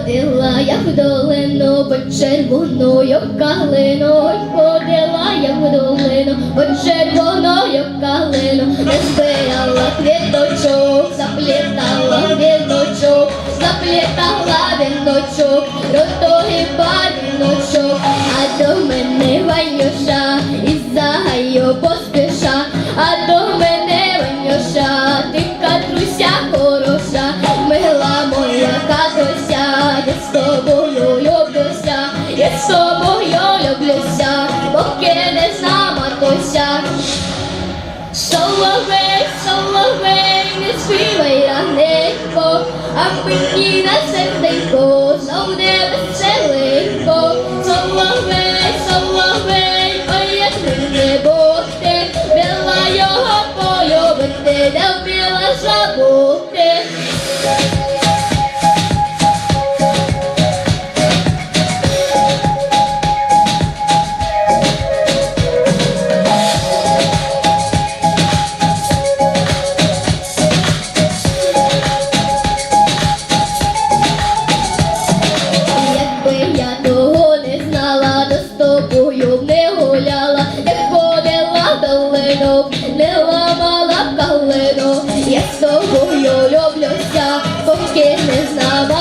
ходила я в долину, по червоною калиною. Ходила я в долину, по червоною калину, не збирала квіточок, заплітала віночок, заплітала віночок, ротогіба віночок, а до мене Ванюша і загайо загаю тобою люблюся, поки не знам матуся. Соловей, соловей, не співай раненько, а мені на серденько, знов не веселенько. Соловей, соловей, ой, як не бути, вміла його полюбити, не вміла забути. Не ламала калину. Я з тобою люблюся, поки не знала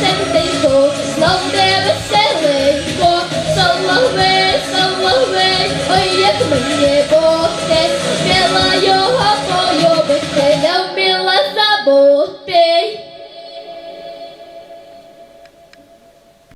серденько, знов те веселенько, соловей, соловей, ой, як мені Бог те співає.